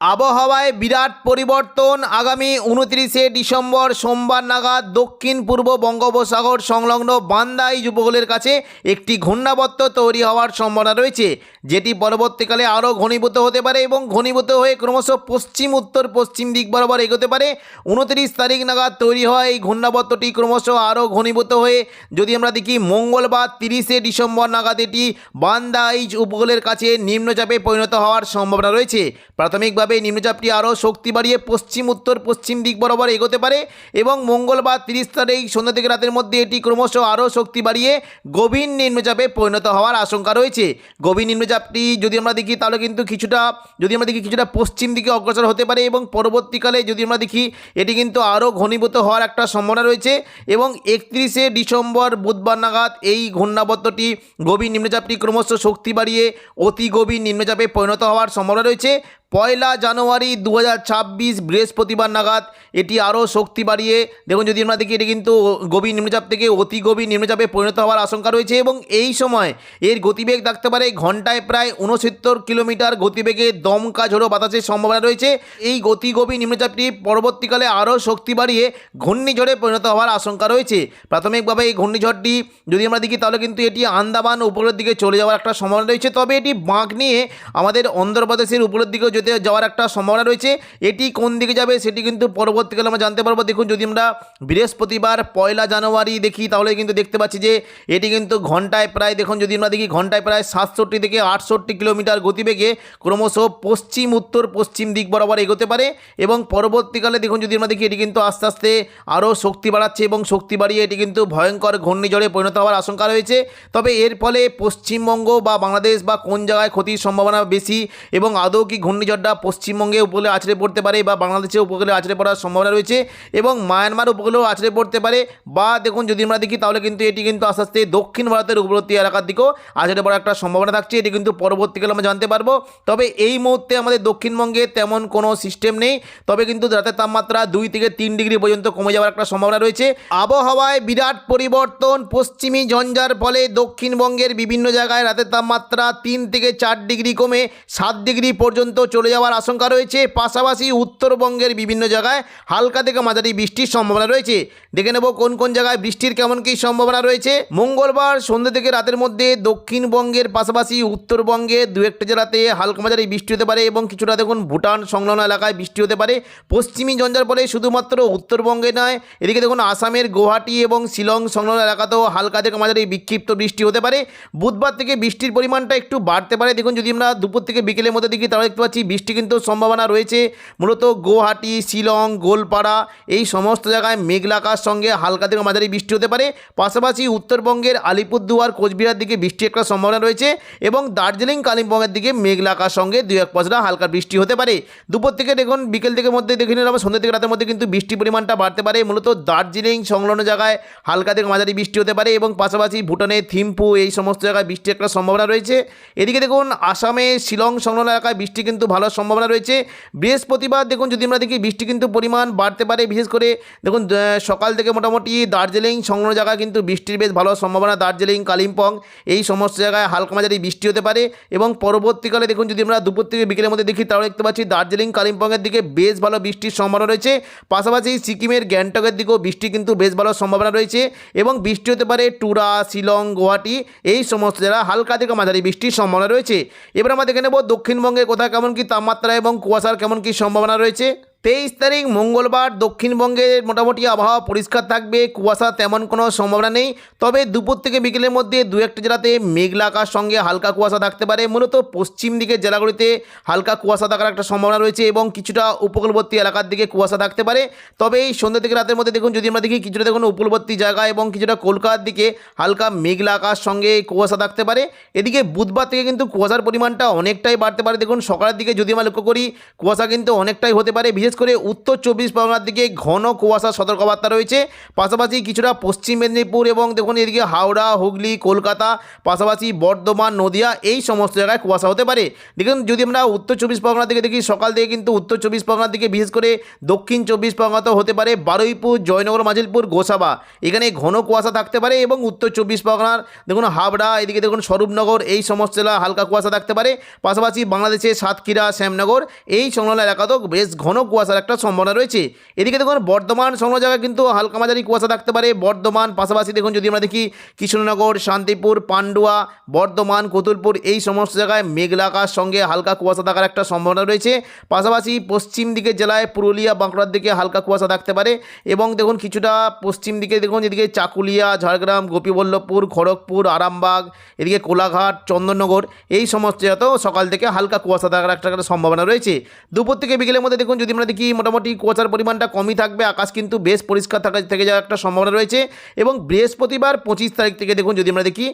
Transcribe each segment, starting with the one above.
আবহাওয়ায় বিরাট পরিবর্তন আগামী উনত্রিশে ডিসেম্বর সোমবার নাগাদ দক্ষিণ পূর্ব বঙ্গোপসাগর সংলগ্ন বান্দাই উপকূলের কাছে একটি ঘূর্ণাবর্ত তৈরি হওয়ার সম্ভাবনা রয়েছে, যেটি পরবর্তীকালে আরও ঘনীভূত হতে পারে এবং ঘনীভূত হয়ে ক্রমশ পশ্চিম, উত্তর, পশ্চিম দিক বরাবর এগোতে পারে। উনত্রিশ তারিখ নাগাদ তৈরি হওয়া এই ঘূর্ণাবর্তটি ক্রমশ আরও ঘনীভূত হয়ে, যদি আমরা দেখি মঙ্গলবার তিরিশে ডিসেম্বর নাগাদ এটি বান্দাইজ উপকূলের কাছে নিম্নচাপে পরিণত হওয়ার সম্ভাবনা রয়েছে। প্রাথমিকভাবে নিম্নচাপটি আরও শক্তি বাড়িয়ে পশ্চিম, উত্তর, পশ্চিম দিক বরাবর এগোতে পারে এবং মঙ্গলবার তিরিশ তারিখ সন্ধ্যা থেকে রাতের মধ্যে এটি ক্রমশ আরও শক্তি বাড়িয়ে গভীর নিম্নচাপে পরিণত হওয়ার আশঙ্কা রয়েছে। গভীর নিম্নচাপটি যদি আমরা দেখি, তাহলে কিন্তু কিছুটা, যদি আমরা দেখি কিছুটা পশ্চিম দিকে অগ্রসর হতে পারে এবং পরবর্তীকালে যদি আমরা দেখি, এটি কিন্তু আরও ঘনীভূত হওয়ার একটা সম্ভাবনা রয়েছে এবং একত্রিশে ডিসেম্বর বুধবার নাগাদ এই ঘূর্ণাবর্তটি, গভীর নিম্নচাপটি ক্রমশ শক্তি বাড়িয়ে অতি গভীর নিম্নচাপে পরিণত হওয়ার সম্ভাবনা রয়েছে। পয়লা জানুয়ারি দু হাজার ছাব্বিশ বৃহস্পতিবার নাগাদ এটি আরও শক্তি বাড়িয়ে। দেখুন, যদি আমরা দেখি, এটি কিন্তু গভীর নিম্নচাপ থেকে অতি গভীর নিম্নচাপে পরিণত হওয়ার আশঙ্কা রয়েছে এবং এই সময় এর গতিবেগ থাকতে পারে ঘন্টায় প্রায় উনসত্তর কিলোমিটার গতিবেগে। দমকা ঝোড়ো বাতাসের সম্ভাবনা রয়েছে। এই গতি গভীর নিম্নচাপটি পরবর্তীকালে আরও শক্তি বাড়িয়ে ঘূর্ণিঝড়ে পরিণত হওয়ার আশঙ্কা রয়েছে। প্রাথমিকভাবে এই ঘূর্ণিঝড়টি যদি আমরা দেখি, তাহলে কিন্তু এটি আন্দামান উপরের দিকে চলে যাওয়ার একটা সম্ভাবনা রয়েছে। তবে এটি বাঁক নিয়ে আমাদের অন্ধ্রপ্রদেশের উপরের দিকেও যেতে যাওয়ার একটা সম্ভাবনা রয়েছে। এটি কোন দিকে যাবে সেটি কিন্তু পরবর্তীকালে আমরা জানতে পারব। দেখুন, যদি আমরা বৃহস্পতিবার পয়লা জানুয়ারি দেখি, তাহলে কিন্তু দেখতে পাচ্ছি যে এটি কিন্তু ঘন্টায় প্রায়, দেখুন, যদি আমরা দেখি ঘন্টায় প্রায় সাতষট্টি থেকে আটষট্টি কিলোমিটার গতিবেগে ক্রমশ পশ্চিম, উত্তর, পশ্চিম দিক বরাবর এগোতে পারে এবং পরবর্তীকালে দেখুন, যদি আমরা দেখি এটি কিন্তু আস্তে আস্তে আরও শক্তি বাড়াচ্ছে এবং শক্তি বাড়িয়ে এটি কিন্তু ভয়ঙ্কর ঘূর্ণিঝড়ে পরিণত হওয়ার আশঙ্কা রয়েছে। তবে এর ফলে পশ্চিমবঙ্গ বা বাংলাদেশ বা কোন জায়গায় ক্ষতির সম্ভাবনা বেশি এবং আদৌ কি ঘূর্ণিঝড়টা পশ্চিমবঙ্গে উপকূলে আছড়ে পড়তে পারে বা বাংলাদেশে উপকূলে আছড়ে পড়ার সম্ভাবনা রয়েছে এবং মায়ানমার উপকূলেও আছড়ে পড়তে পারে বা দেখুন যদি আমরা দেখি তাহলে কিন্তু এটি কিন্তু আস্তে আস্তে দক্ষিণ ভারতের উপবর্তী এলাকার দিকেও আছড়ে পড়ার একটা সম্ভাবনা থাকছে। এটি কিন্তু পরবর্তীকালে আমরা জানতে পারব। তবে এই মুহূর্তে আমাদের দক্ষিণবঙ্গে তেমন কোনো সিস্টেম নেই। তবে কিন্তু রাতের তাপমাত্রা দুই থেকে তিন ডিগ্রি পর্যন্ত কমে যাওয়ার একটা সম্ভাবনা রয়েছে। আবহাওয়ায় বিরাট পরিবর্তন, পশ্চিমী ঝঞ্ঝার ফলে দক্ষিণবঙ্গের বিভিন্ন জায়গায় রাতের তাপমাত্রা তিন থেকে চার ডিগ্রি কমে সাত ডিগ্রি পর্যন্ত চলে যাওয়ার আশঙ্কা রয়েছে। পাশাপাশি উত্তরবঙ্গের বিভিন্ন জায়গায় হালকা থেকে মাঝারি বৃষ্টির সম্ভাবনা রয়েছে। দেখে নেব কোন কোন জায়গায় বৃষ্টির কেমন কী সম্ভাবনা রয়েছে। মঙ্গলবার সন্ধ্যে থেকে রাতের মধ্যে দক্ষিণবঙ্গের পাশাপাশি উত্তরবঙ্গে দু একটা জেলাতে হালকা মাঝারি বৃষ্টি হতে পারে এবং কিছুটা দেখুন ভুটান সংলগ্ন এলাকায় বৃষ্টি হতে পারে। পশ্চিমী ঝঞ্ঝার ফলে শুধুমাত্র উত্তরবঙ্গে নয়, এদিকে দেখুন আসামের গুয়াহাটি এবং শিলং সংলগ্ন এলাকাতেও হালকা থেকে মাঝারি বিক্ষিপ্ত বৃষ্টি হতে পারে। বুধবার থেকে বৃষ্টির পরিমাণটা একটু বাড়তে পারে। দেখুন যদি আমরা দুপুর থেকে বিকেলের মধ্যে দেখি, তাহলে দেখতে পাচ্ছি বৃষ্টি কিন্তু সম্ভাবনা রয়েছে। মূলত গুয়াহাটি, শিলং, গোলপাড়া এই সমস্ত জায়গায় মেঘলাকার সঙ্গে হালকা থেকে মাঝারি বৃষ্টি হতে পারে। পাশাপাশি উত্তরবঙ্গের আলিপুরদুয়ার, কোচবিহার দিকে বৃষ্টি একটা সম্ভাবনা রয়েছে এবং দার্জিলিং, কালিম্পংয়ের দিকে মেঘলাকার সঙ্গে দু এক পশলা হালকা বৃষ্টি হতে পারে। দুপুর থেকে দেখুন, বিকেল থেকে মধ্যে দেখে নিলাম, সন্ধ্যা থেকে রাতের মধ্যে কিন্তু বৃষ্টির পরিমাণটা বাড়তে পারে। মূলত দার্জিলিং সংলগ্ন জায়গায় হালকা থেকে মাঝারি বৃষ্টি হতে পারে এবং পাশাপাশি ভুটানের থিম্পু এই সমস্ত জায়গায় বৃষ্টির একটা সম্ভাবনা রয়েছে। এদিকে দেখুন, আসামে শিলং সংলগ্ন এলাকায় বৃষ্টি কিন্তু ভালো সম্ভাবনা রয়েছে। বৃহস্পতিবার দেখুন, যদি আমরা দেখি, বৃষ্টি কিন্তু পরিমাণ বাড়তে পারে। বিশেষ করে দেখুন সকাল থেকে মোটামুটি দার্জিলিং সংলগ্ন জায়গায় কিন্তু বৃষ্টির বেশ ভালো সম্ভাবনা। দার্জিলিং, কালিম্পং, এই সমস্ত জায়গায় হালকা মাঝারি বৃষ্টি হতে পারে এবং পরবর্তীকালে দেখুন, যদি আমরা দুপুর থেকে বিকেলের মধ্যে দেখি, তাহলে দেখতে পাচ্ছি দার্জিলিং, কালিম্পংয়ের দিকে বেশ ভালো বৃষ্টির সম্ভাবনা রয়েছে। পাশাপাশি সিকিমের গ্যাংটকের দিকেও বৃষ্টি কিন্তু বেশ ভালো সম্ভাবনা রয়েছে এবং বৃষ্টি হতে পারে টুরা, শিলং, গুয়াহাটি, এই সমস্ত জায়গায় হালকা থেকে মাঝারি বৃষ্টির সম্ভাবনা রয়েছে। এবার আমরা দেখে নেব দক্ষিণবঙ্গে কোথায় কেমন কি তাপমাত্রা এবং কুয়াশার কেমন কি সম্ভাবনা রয়েছে? তেইশ তারিখ মঙ্গলবার দক্ষিণবঙ্গের মোটামুটি আবহাওয়া পরিষ্কার থাকবে। কুয়াশা তেমন কোনো সম্ভাবনা নেই। তবে দুপুর থেকে বিকেলের মধ্যে দু একটা জেলাতে মেঘলা আকাশ সঙ্গে হালকা কুয়াশা থাকতে পারে। মূলত পশ্চিম দিকের জেলাগুলিতে হালকা কুয়াশা থাকার একটা সম্ভাবনা রয়েছে এবং কিছুটা উপকূলবর্তী এলাকার দিকে কুয়াশা থাকতে পারে। তবে এই সন্ধ্যা থেকে রাতের মধ্যে দেখুন, যদি আমরা দেখি কিছুটা দেখুন উপকূলবর্তী জায়গা এবং কিছুটা কলকাতার দিকে হালকা মেঘলা আকাশ সঙ্গে কুয়াশা থাকতে পারে। এদিকে বুধবার থেকে কিন্তু কুয়াশার পরিমাণটা অনেকটাই বাড়তে পারে। দেখুন, সকালের দিকে যদি আমরা লক্ষ্য করি, কুয়াশা কিন্তু অনেকটাই হতে পারে। বিশেষ করে উত্তর চব্বিশ পরগনার দিকে ঘন কুয়াশার সতর্কবার্তা রয়েছে। পাশাপাশি কিছুটা পশ্চিম মেদিনীপুর এবং দেখুন এদিকে হাওড়া, হুগলি, কলকাতা, পাশাপাশি বর্ধমান, নদিয়া এই সমস্ত জায়গায় কুয়াশা হতে পারে। দেখুন, যদি আমরা উত্তর চব্বিশ পরগনার দিকে দেখি, সকাল থেকে কিন্তু উত্তর চব্বিশ পরগনার দিকে বিশেষ করে দক্ষিণ চব্বিশ পরগনাতেও হতে পারে বারুইপুর, জয়নগর, মাজিলপুর, গোসাবা। এখানে ঘন কুয়াশা থাকতে পারে এবং উত্তর চব্বিশ পরগনার দেখুন হাবড়া এদিকে দেখুন স্বরূপনগর এই সমস্ত জেলা হালকা কুয়াশা থাকতে পারে। পাশাপাশি বাংলাদেশের সাতক্ষীরা, শ্যামনগর এই সংলগ্ন এলাকাতেও বেশ ঘন কুয়াশার একটা সম্ভাবনা রয়েছে। এদিকে দেখুন, বর্ধমান সংলগ্ন জায়গায় কিন্তু হালকা মাঝারি কুয়াশা থাকতে পারে। বর্ধমান পাশাপাশি দেখুন, যদি আমরা দেখি কৃষ্ণনগর শান্তিপুর, পান্ডুয়া, বর্ধমান, কতুলপুর, এই সমস্ত জায়গায় মেঘলা আকাশ সঙ্গে হালকা কুয়াশা থাকার একটা সম্ভাবনা রয়েছে। পাশাপাশি পশ্চিম দিকের জেলায় পুরুলিয়া, বাঁকুড়ার দিকে হালকা কুয়াশা থাকতে পারে এবং দেখুন, কিছুটা পশ্চিম দিকে দেখুন, এদিকে চাকুলিয়া, ঝাড়গ্রাম, গোপীবল্লভপুর, খড়গপুর, আরামবাগ, এদিকে কোলাঘাট, চন্দননগর, এই সমস্ত জায়গাতেও সকাল থেকে হালকা কুয়াশা থাকার একটা একটা সম্ভাবনা রয়েছে। দুপুর থেকে বিকেলের মধ্যে দেখুন, যদি আমরা দেখি মোটামুটি কুয়াশার পরিমাণটা কমই থাকবে? আকাশ কিন্তু বেশ পরিষ্কার থাকা থেকে যাওয়ার একটা সম্ভাবনা রয়েছে। এবং বৃহস্পতিবার পঁচিশ তারিখ থেকে দেখুন, যদি আমরা দেখি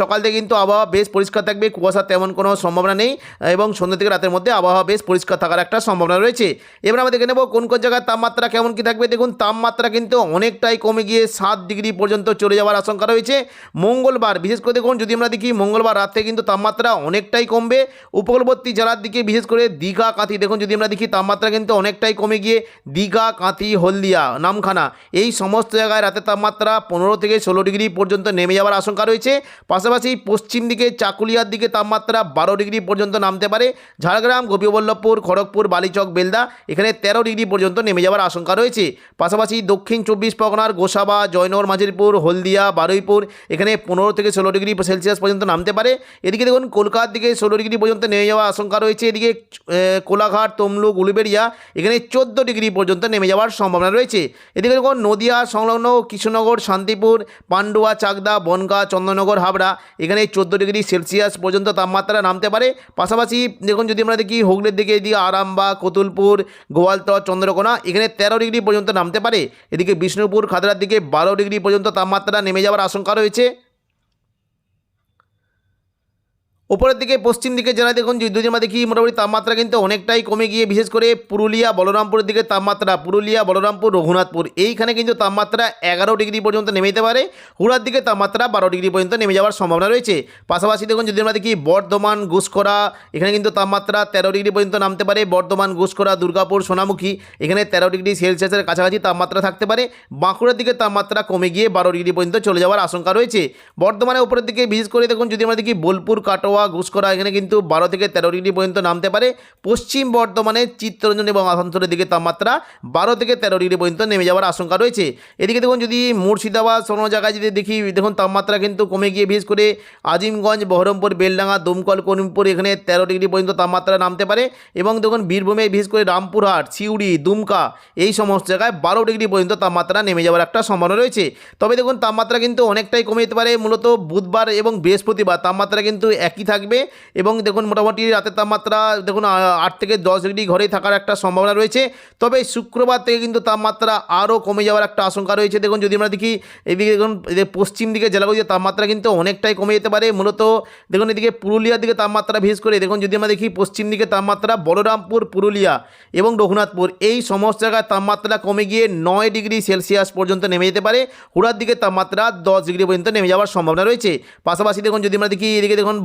সকাল থেকে কিন্তু আবহাওয়া বেশ পরিষ্কার থাকবে, কুয়াশা তেমন কোনো সম্ভাবনা নেই, এবং সন্ধ্যা থেকে রাতের মধ্যে আবহাওয়া বেশ পরিষ্কার থাকার একটা সম্ভাবনা রয়েছে। এবার আমরা দেখে নেব, কোন কোন জায়গায় তাপমাত্রা কেমন কি থাকবে? দেখুন, তাপমাত্রা কিন্তু অনেকটাই কমে গিয়ে সাত ডিগ্রি পর্যন্ত চলে যাওয়ার আশঙ্কা রয়েছে। মঙ্গলবার, বিশেষ করে দেখুন, যদি আমরা দেখি, মঙ্গলবার রাত থেকে কিন্তু তাপমাত্রা অনেকটাই কমবে। উপকূলবর্তী জেলার দিকে বিশেষ করে দীঘা, কাঁথি, দেখুন, যদি আমরা দেখি, তাপমাত্রা কিন্তু অনেকটাই কমে গিয়ে দীঘা, কাঁথি, হলদিয়া, নামখানা। এই সমস্ত জায়গায় রাতের তাপমাত্রা পনেরো থেকে ষোলো ডিগ্রি পর্যন্ত নেমে যাওয়ার আশঙ্কা রয়েছে। পাশাপাশি পশ্চিম দিকে চাকুলিয়ার দিকে তাপমাত্রা বারো ডিগ্রি পর্যন্ত নামতে পারে। ঝাড়গ্রাম, গোপীবল্লভপুর, খড়গপুর, বালিচক, বেলদা এখানে তেরো ডিগ্রি পর্যন্ত নেমে যাওয়ার আশঙ্কা রয়েছে। পাশাপাশি দক্ষিণ চব্বিশ পরগনার গোসাবা, জয়নগর মাঝিরপুর হলদিয়া, বারুইপুর এখানে পনেরো থেকে ষোলো ডিগ্রি সেলসিয়াস পর্যন্ত নামতে পারে। এদিকে দেখুন, কলকাতার দিকে ষোলো ডিগ্রি পর্যন্ত নেমে যাওয়ার আশঙ্কা রয়েছে। এদিকে কোলাঘাট, তমলুক উলুবেড়িয়া এখানে চোদ্দ ডিগ্রি পর্যন্ত নেমে যাওয়ার সম্ভাবনা রয়েছে। এদিকে দেখুন, নদিয়া, সংলগ্ন কৃষ্ণনগর, শান্তিপুর, পান্ডুয়া, চাকদা, বনগাঁ, চন্দননগর, হাবড়া, এখানে চোদ্দ ডিগ্রি সেলসিয়াস পর্যন্ত তাপমাত্রা নামতে পারে। পাশাপাশি দেখুন, যদি আমরা দেখি হুগলির দিকে, এদিকে আরামবাগ, কতুলপুর গোয়ালতর চন্দ্রকোনা, এখানে তেরো ডিগ্রি পর্যন্ত নামতে পারে। এদিকে বিষ্ণুপুর খাদড়ার দিকে বারো ডিগ্রি পর্যন্ত তাপমাত্রা নেমে যাওয়ার আশঙ্কা রয়েছে। উপরের দিকে পশ্চিম দিকে জেলায় দেখুন যে দুদিন আমরা দেখি মোটামুটি তাপমাত্রা কিন্তু অনেকটাই কমে গিয়ে, বিশেষ করে পুরুলিয়া, বলরামপুরের দিকে তাপমাত্রা, পুরুলিয়া, বলরামপুর, রঘুনাথপুর, এইখানে কিন্তু তাপমাত্রা এগারো ডিগ্রি পর্যন্ত নেমে যেতে পারে। হুড়ার দিকে তাপমাত্রা বারো ডিগ্রি পর্যন্ত নেমে যাওয়ার সম্ভাবনা রয়েছে। পাশাপাশি দেখুন যদি আমরা দেখি বর্ধমান ঘুষকরা এখানে কিন্তু তাপমাত্রা তেরো ডিগ্রি পর্যন্ত নামতে পারে। বর্ধমান ঘুষকরা দুর্গাপুর, সোনামুখী, এখানে তেরো ডিগ্রি সেলসিয়াসের কাছাকাছি তাপমাত্রা থাকতে পারে। বাঁকুড়ার দিকে তাপমাত্রা কমে গিয়ে বারো ডিগ্রি পর্যন্ত চলে যাওয়ার আশঙ্কা রয়েছে। বর্ধমানের উপরের দিকে, বিশেষ করে দেখুন যদি আমরা দেখি বোলপুর, কাটোয়া ঘুষকরা এখানে কিন্তু বারো থেকে তেরো ডিগ্রি পর্যন্ত নামতে পারে। পশ্চিম বর্ধমানে চিত্তরঞ্জন এবং আসানসোলের দিকে তাপমাত্রা বারো থেকে তেরো ডিগ্রি পর্যন্ত নেমে যাওয়ার আশঙ্কা রয়েছে। এদিকে দেখুন, যদি মুর্শিদাবাদ কোনো জায়গায় যদি দেখি, দেখুন তাপমাত্রা কিন্তু কমে গিয়ে, বিশেষ করে আজিমগঞ্জ, বহরমপুর, বেলডাঙ্গা, দমকল, করিমপুর, এখানে তেরো ডিগ্রি পর্যন্ত তাপমাত্রা নামতে পারে এবং দেখুন, বীরভূমে, বিশেষ করে রামপুরহাট, সিউড়ি, দুমকা, এই সমস্ত জায়গায় বারো ডিগ্রি পর্যন্ত তাপমাত্রা নেমে যাওয়ার একটা সম্ভাবনা রয়েছে। তবে দেখুন, তাপমাত্রা কিন্তু অনেকটাই কমে যেতে পারে। মূলত বুধবার এবং বৃহস্পতিবার তাপমাত্রা কিন্তু একই থাকবে এবং দেখুন মোটামুটি রাতের তাপমাত্রা দেখুন আট থেকে দশ ডিগ্রি ঘরেই থাকার একটা সম্ভাবনা রয়েছে। তবে শুক্রবার থেকে কিন্তু তাপমাত্রা আরও কমে যাওয়ার একটা আশঙ্কা রয়েছে। দেখুন, যদি আমরা দেখি এদিকে দেখুন পশ্চিম দিকে জেলাগুলিতে তাপমাত্রা কিন্তু অনেকটাই কমে যেতে পারে। মূলত দেখুন, এদিকে পুরুলিয়ার দিকে তাপমাত্রা বিশেষ করে দেখুন, যদি আমরা দেখি পশ্চিম দিকে তাপমাত্রা বলরামপুর, পুরুলিয়া এবং রঘুনাথপুর, এই সমস্ত জায়গায় তাপমাত্রা কমে গিয়ে নয় ডিগ্রি সেলসিয়াস পর্যন্ত নেমে যেতে পারে। হুড়ার দিকে তাপমাত্রা দশ ডিগ্রি পর্যন্ত নেমে যাওয়ার সম্ভাবনা রয়েছে। পাশাপাশি দেখুন, যদি আমরা দেখি এদিকে দেখুন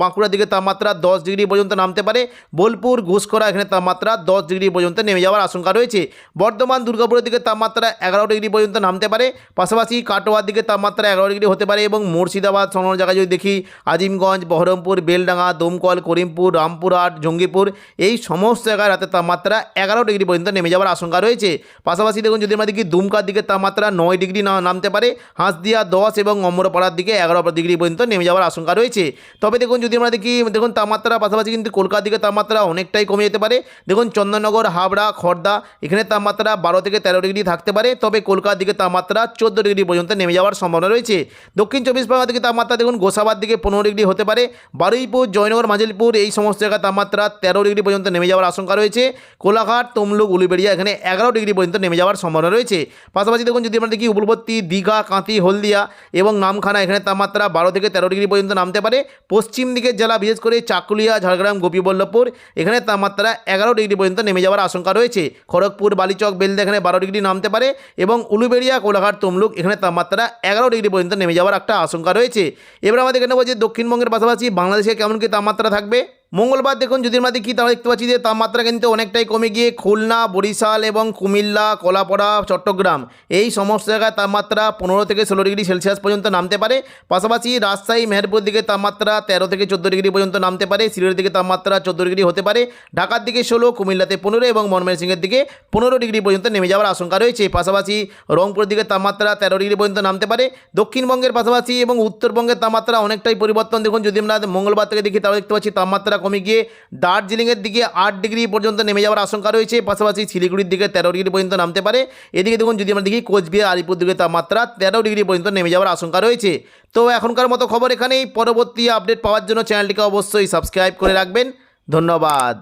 বাঁকুড়ার দিকে তাপমাত্রা দশ ডিগ্রি পর্যন্ত নামতে পারে। বোলপুর ঘুষকরা এখানে তাপমাত্রা দশ ডিগ্রি পর্যন্ত নেমে যাওয়ার আশঙ্কা রয়েছে। বর্ধমান, দুর্গাপুরের দিকে তাপমাত্রা এগারো ডিগ্রি পর্যন্ত নামতে পারে। পাশাপাশি কাটোয়ার দিকে তাপমাত্রা এগারো ডিগ্রি হতে পারে এবং মুর্শিদাবাদ সংলগ্ন জায়গায় যদি দেখি, আজিমগঞ্জ, বহরমপুর, বেলডাঙ্গা, দমকল, করিমপুর, রামপুরহাট, জঙ্গিপুর, এই সমস্ত জায়গায় রাতের তাপমাত্রা এগারো ডিগ্রি পর্যন্ত নেমে যাওয়ার আশঙ্কা রয়েছে। পাশাপাশি দেখুন, যদি আমরা দেখি, দুমকার দিকে তাপমাত্রা নয় ডিগ্রি নামতে পারে। হাঁসদিয়া, দশ এবং অমরপাড়ার দিকে এগারো ডিগ্রি পর্যন্ত নেমে যাওয়ার আশঙ্কা রয়েছে। তবে দেখুন দেখুন, যদি আমরা দেখি, দেখুন, তাপমাত্রা পাশাপাশি কিন্তু কলকাতার দিকে তাপমাত্রা অনেকটাই কমে যেতে পারে। দেখুন, চন্দননগর, হাবড়া, খর্দা, এখানে তাপমাত্রা বারো থেকে তেরো ডিগ্রি থাকতে পারে। তবে কলকাতার দিকে তাপমাত্রা চোদ্দ ডিগ্রি পর্যন্ত নেমে যাওয়ার সম্ভাবনা রয়েছে। দক্ষিণ চব্বিশ পরগনা দিকে তাপমাত্রা, দেখুন গোসাবাদ দিকে পনেরো ডিগ্রি হতে পারে। বারুইপুর, জয়নগর, মাজিলপুর, এই সমস্ত জায়গায় তাপমাত্রা তেরো ডিগ্রি পর্যন্ত নেমে যাওয়ার আশঙ্কা রয়েছে। কোলাঘাট, তমলুক, উলুবেড়িয়া, এখানে এগারো ডিগ্রি পর্যন্ত নেমে যাওয়ার সম্ভাবনা রয়েছে। পাশাপাশি, দেখুন, যদি আমরা দেখি উপলবর্তী দীঘা কাঁতি হলদিয়া এবং নামখানা, এখানে তাপমাত্রা বারো থেকে তেরো ডিগ্রি পর্যন্ত নামতে পারে। পশ্চিম দিকের জেলা, বিশেষ করে চাকুলিয়া, ঝাড়গ্রাম, গোপীবল্লভপুর। এখানে তাপমাত্রা এগারো ডিগ্রি পর্যন্ত নেমে যাওয়ার আশঙ্কা রয়েছে। খড়গপুর, বালিচক, বেলদা এখানে বারো ডিগ্রি নামতে পারে এবং উলুবেড়িয়া, কোলাঘাট, তমলুক এখানে তাপমাত্রা এগারো ডিগ্রি পর্যন্ত নেমে যাওয়ার একটা আশঙ্কা রয়েছে। এবার আমাদের এখানে বলছে দক্ষিণবঙ্গের পাশাপাশি বাংলাদেশে কেমন কি তাপমাত্রা থাকবে? মঙ্গলবার দেখুন আমরা দেখি তাহলে দেখতে পাচ্ছি যে তাপমাত্রা কিন্তু অনেকটাই কমে গিয়ে খুলনা, বরিশাল এবং কুমিল্লা, কলাপাড়া, চট্টগ্রাম। এই সমস্ত জায়গায় তাপমাত্রা পনেরো থেকে ষোলো ডিগ্রি সেলসিয়াস পর্যন্ত নামতে পারে। পাশাপাশি রাজশাহী, মেহেরপুর দিকে তাপমাত্রা তেরো থেকে চোদ্দ ডিগ্রি পর্যন্ত নামতে পারে। সিলেটের দিকে তাপমাত্রা চোদ্দ ডিগ্রি হতে পারে। ঢাকার দিকে ষোলো, কুমিল্লাতে পনেরো এবং ময়মনসিংহের দিকে পনেরো ডিগ্রি পর্যন্ত নেমে যাওয়ার আশঙ্কা রয়েছে। পাশাপাশি রংপুরের দিকে তাপমাত্রা তেরো ডিগ্রি পর্যন্ত নামতে পারে। দক্ষিণবঙ্গের পাশাপাশি এবং উত্তরবঙ্গের তাপমাত্রা অনেকটাই পরিবর্তন। দেখুন যদি আমরা মঙ্গলবার থেকে দেখি তাহলে দেখতে পাচ্ছি তাপমাত্রা কমে গিয়ে দার্জিলিংয়ের দিকে আট ডিগ্রি পর্যন্ত নেমে যাওয়ার আশঙ্কা রয়েছে। পাশাপাশি শিলিগুড়ির দিকে তেরো ডিগ্রি পর্যন্ত নামতে পারে। এদিকে দেখুন, যদি আমরা দেখি কোচবিহার আলিপুর দিকে তাপমাত্রা তেরো ডিগ্রি পর্যন্ত নেমে যাওয়ার আশঙ্কা রয়েছে। তো এখনকার মতো খবর এখানেই। পরবর্তী আপডেট পাওয়ার জন্য চ্যানেলটিকে অবশ্যই সাবস্ক্রাইব করে রাখবেন। ধন্যবাদ।